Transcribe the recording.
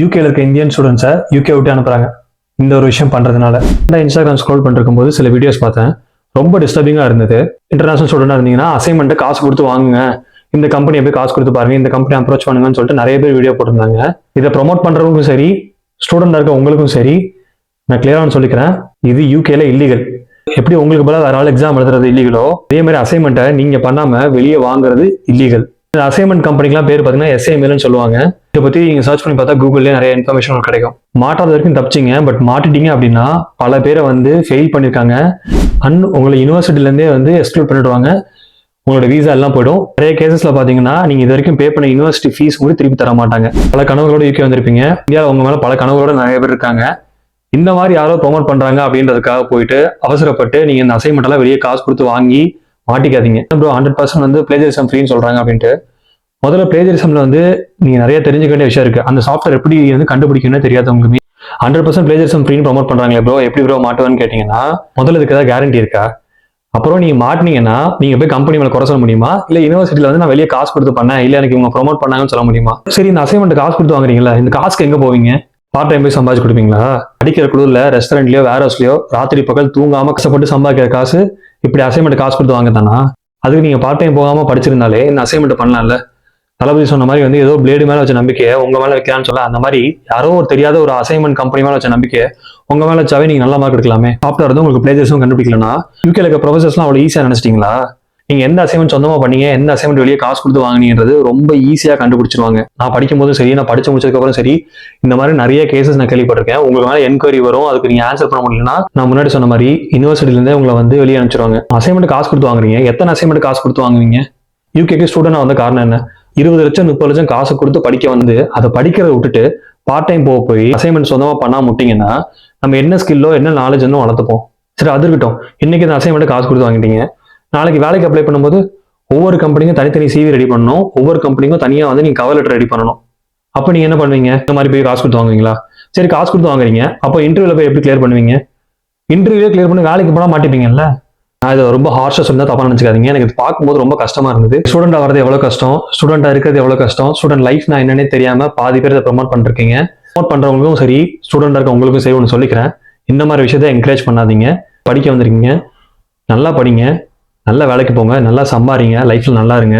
யூகேல இருக்க இந்தியன் ஸ்டூடெண்ட்ஸை யூகே விட்டு அனுப்புறாங்க. இந்த ஒரு விஷயம் பண்றதுனால. நான் இன்ஸ்டாகிராம் ஸ்க்ரோல் பண்ணிருக்கும் போது சில வீடியோஸ் பார்த்தேன். ரொம்ப டிஸ்டர்பிங்காக இருந்தது. இன்டர்நேஷனல் ஸ்டூடெண்டாக இருந்தீங்கன்னா அசைன்மெண்ட்டை காசு கொடுத்து வாங்குங்க. இந்த கம்பெனியை போய் காசு கொடுத்து பாருங்க. இந்த கம்பெனி அப்ரோச் பண்ணுங்கன்னு சொல்லிட்டு நிறைய பேர் வீடியோ போட்டிருந்தாங்க. இதை ப்ரொமோட் பண்ணுறவங்களுக்கும் சரி ஸ்டூடெண்டாக இருக்க உங்களுக்கும் சரி நான் கிளியராக சொல்லிக்கிறேன். இது யூகேல இல்லீகல் எப்படி உங்களுக்கு பதிலாக வேற ஆள் எக்ஸாம் எழுதுறது இல்லீகலோ அதே மாதிரி அசைன்மெண்ட்டை நீங்க பண்ணாம வெளியே வாங்குறது இல்லீகல் அசைன்மெண்ட் கம்பெனிக்கெல்லாம் பேர் பார்த்தீங்கன்னா எஸ்ஐஎம்எல்னு சொல்லுவாங்க. இதை பற்றி நீங்கள் சர்ச் பண்ணி பார்த்தா கூகுள்லேயே நிறைய இன்ஃபர்மேஷன் உங்களுக்கு கிடைக்கும். மாட்டாத வரைக்கும் தப்பிச்சிங்க பட் மாட்டிட்டீங்க அப்படின்னா பல பேரை வந்து ஃபெயில் பண்ணியிருக்காங்க அண்ட் உங்களை யூனிவர்சிட்டிலேருந்தே வந்து எக்ஸ்க்ளூட் பண்ணிடுவாங்க. உங்களோட வீசா எல்லாம் போயிடும். நிறைய கேசஸ்ல பாத்தீங்கன்னா நீங்க இது வரைக்கும் பே பண்ண யூனிவர்சிட்டி ஃபீஸ் கூட திருப்பி தர மாட்டாங்க. பல கனவுகளோட யூகே வந்திருப்பீங்க. இந்தியாவில் உங்க மேல பல கனவுகளோட நிறைய பேர் இருக்காங்க. இந்த மாதிரி யாரோ ப்ரொமோட் பண்றாங்க அப்படின்றதுக்காக போயிட்டு அவசரப்பட்டு நீங்க இந்த அசைன்மெண்ட் எல்லாம் வெளியே காசு கொடுத்து வாங்கி மாட்டிக்காதீங்க. ப்ரோ ஹண்ட்ரட் பர்சன்ட் வந்து பிளேஜரிசம் ஃப்ரீன்னு சொல்கிறாங்க அப்படின்ட்டு. முதல்ல பிளேஜரிசம்ல வந்து நீங்கள் நிறைய தெரிஞ்சுக்க வேண்டிய விஷயம் இருக்குது அந்த சாஃப்ட்வேர் எப்படி வந்து கண்டுபிடிக்கணும்னு தெரியாதவங்க ஹண்ட்ரட் பர்சன்ட் பிளேஜரிசம் ஃப்ரீன்னு ப்ரொமோட் பண்றாங்களே ப்ரோ எப்படி ப்ரோ மாட்டுவேன்னு கேட்டீங்கன்னா முதல்ல இதுக்கு ஏதாவது கேரண்டி இருக்கா? அப்புறம் நீங்கள் மாட்டினீங்கன்னா நீங்கள் போய் கம்பெனி மேலே குறை சொல்ல முடியுமா? இல்லை யூனிவர்சிட்டியில் வந்து நான் வெளியே காசு கொடுத்து பண்ணேன் இல்லை எனக்கு இவங்க ப்ரொமோட் பண்ணாங்கன்னு சொல்ல முடியுமா? சரி இந்த அசைன்மெண்ட் காசு கொடுத்து வாங்குறீங்களா இந்த காசுக்கு எங்கே போவீங்க? பார்ட் டைம் போய் சம்பாதிச்சு கொடுப்பீங்களா? அடிக்கிற குழுவில் ரெஸ்டாரண்ட்லையோ வேர் ஹவுஸ்லையோ ராத்திரி பகல் தூங்காமல் கஷ்டப்பட்டு சம்பாதிக்கிற காசு இப்படி அசைன்மெண்ட் காசு கொடுத்து வாங்கத்தானா அதுக்கு நீங்க பார்ட் டைம் போகாம படிச்சிருந்தாலே இந்த அசைன்மெண்ட் பண்ணலாம்ல? தளபதி சொன்ன மாதிரி வந்து ஏதோ பிளேடு மேல வச்ச நம்பிக்கையை உங்க மேல வைக்கலான்னு சொல்ல அந்த மாதிரி யாரோ ஒரு தெரியாத ஒரு அசைன்மெண்ட் கம்பெனி மேல வச்ச நம்பிக்கை உங்க மேல வச்சாவே நீங்க நல்ல மார்க் எடுக்கலாமே. சாஃப்ட்வேர் வந்து உங்களுக்கு பிளேஜர்ஸும் கண்டுபிடிக்கலனா யூகேல இருக்க ப்ரொஃபஸர்ஸ்லாம் அவ்வளவு ஈஸியா நினைச்சிட்டீங்களா? நீங்கள் எந்த அசைன்மெண்ட் சொந்தமாக பண்ணீங்க எந்த அசைன்மெண்ட் வெளியே காசு கொடுத்து வாங்கினீங்கிறது ரொம்ப ஈஸியாக கண்டுபிடிச்சிருவாங்க. நான் படிக்கும் போதும் சரி நான் படிச்சு முடிச்சதுக்கப்புறம் சரி இந்த மாதிரி நிறைய கேசஸ் நான் கேள்விப்பட்டிருக்கேன். உங்களுக்கு மேலே என்கொயரி வரும் அதுக்கு நீங்கள் ஆன்சர் பண்ண முடியலன்னா நான் முன்னாடி சொன்ன மாதிரி யூனிவர்சிட்டிலேருந்தே உங்களை வந்து வெளியே அனுப்பிச்சிருவாங்க. அசைன்மெண்ட் காசு கொடுத்து வாங்குறீங்க. எத்தனை அசைன்மெண்ட் காசு கொடுத்து வாங்குவீங்க யூகேக்கு ஸ்டூடெண்ட் வந்த காரணம் என்ன? இருபது லட்சம் முப்பது லட்சம் காசு கொடுத்து படிக்க வந்து அதை படிக்கிறத விட்டுட்டு பார்ட் டைம் போக போய் அசைன்மெண்ட் சொந்தமாக பண்ணாம முட்டிங்கன்னா நம்ம என்ன ஸ்கில்லோ என்ன நாலேஜ் வந்து வளர்த்துப்போம். சரி அது இருக்கட்டும். இன்னைக்கு இந்த அசைன்மெண்ட் காசு கொடுத்து வாங்கிட்டீங்க. நாளைக்கு வேலைக்கு அப்ளை பண்ணும்போது ஒவ்வொரு கம்பெனிக்கும் தனித்தனி சிவி ரெடி பண்ணணும். ஒவ்வொரு கம்பெனிக்கும் தனியா வந்து நீங்க கவர் லெட்டர் ரெடி பண்ணணும். அப்போ நீங்க என்ன பண்ணுவீங்க? இந்த மாதிரி போய் காசு கொடுத்து வாங்குவீங்களா? சரி காசு கொடுத்து வாங்குறீங்க. அப்போ இன்டர்வியூல போய் எப்படி கிளியர் பண்ணுவீங்க? இன்டர்வியூவே கிளியர் பண்ணி வேலைக்கு போனா மாட்டிப்பீங்கல்ல? நான் இதை ரொம்ப ஹார்ஷா சொன்னால் தப்பா நினைச்சுக்காதீங்க. எனக்கு இது பார்க்கும்போது ரொம்ப கஷ்டமா இருந்தது. ஸ்டூடெண்ட் வரது எவ்வளவு கஷ்டம்? ஸ்டூடெண்டா இருக்கிறது எவ்வளவு கஷ்டம்? ஸ்டூடெண்ட் லைஃப் நான் என்னன்னே தெரியாம பாதி பேர் இதை ப்ரொமோட் பண்ணிருக்கீங்க. ப்ரொமோட் பண்றவங்களுக்கும் சரி ஸ்டூடெண்டா இருக்க உங்களுக்கும் சரி ஒன்று சொல்லிக்கிறேன். இந்த மாதிரி விஷயத்த என்கரேஜ் பண்ணாதீங்க. படிக்க வந்திருக்கீங்க. நல்லா படிங்க. நல்ல வேலைக்கு போங்க நல்லா சம்பாரிங்க லைஃப்பில் நல்லா இருங்க.